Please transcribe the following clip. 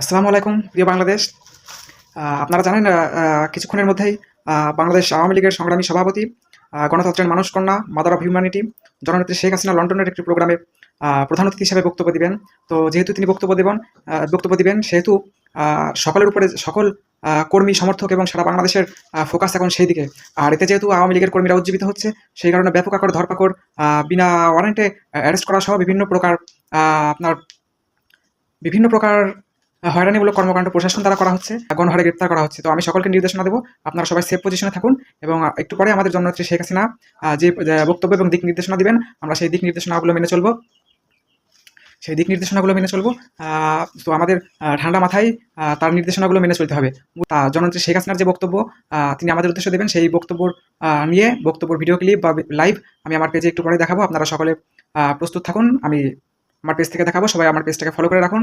আসসালামু আলাইকুম, প্রিয় বাংলাদেশ। আপনারা জানেন কিছুক্ষণের মধ্যেই বাংলাদেশ আওয়ামী লীগের সংগ্রামী সভাপতি গণতন্ত্রের মানুষ কন্যা মাদার অফ হিউম্যানিটি জননেত্রী শেখ হাসিনা লন্ডনের একটি প্রোগ্রামে প্রধান অতিথি হিসেবে বক্তব্য দিবেন। তো যেহেতু তিনি বক্তব্য দেবেন বক্তব্য দিবেন, সেহেতু সকলের উপরে সকল কর্মী, সমর্থক এবং সারা বাংলাদেশের ফোকাস এখন সেই দিকে আর এতে যেহেতু আওয়ামী লীগের কর্মীরা উজ্জীবিত হচ্ছে, সেই কারণে ব্যাপক আকার ধরপাকড় বিনা ওয়ারেন্টে অ্যারেস্ট করা সহ বিভিন্ন প্রকার আপনার বিভিন্ন প্রকার হয়রানিমূলক কর্মকাণ্ড প্রশাসন দ্বারা করা হচ্ছে গণহারে গ্রেপ্তার করা হচ্ছে। তো আমি সকলকে নির্দেশনা দেবো, আপনারা সবাই সেফ পজিশনে থাকুন এবং একটু পরে আমাদের জননেত্রী শেখ হাসিনা যে বক্তব্য এবং দিক নির্দেশনা দিবেন, আমরা সেই দিক নির্দেশনাগুলো মেনে চলবো। সেই দিক নির্দেশনাগুলো মেনে চলবো। তো আমাদের ঠান্ডা মাথায় তার নির্দেশনাগুলো মেনে চলতে হবে। জননেত্রী শেখ হাসিনার যে বক্তব্য তিনি আমাদের উদ্দেশ্য দেবেন সেই বক্তব্য নিয়ে, বক্তব্যের ভিডিও ক্লিপ বা লাইভ আমি আমার পেজে একটু পরে দেখাবো। আপনারা সকলে প্রস্তুত থাকুন। আমি আমার পেজ থেকে দেখাবো। সবাই আমার পেজটাকে ফলো করে রাখুন।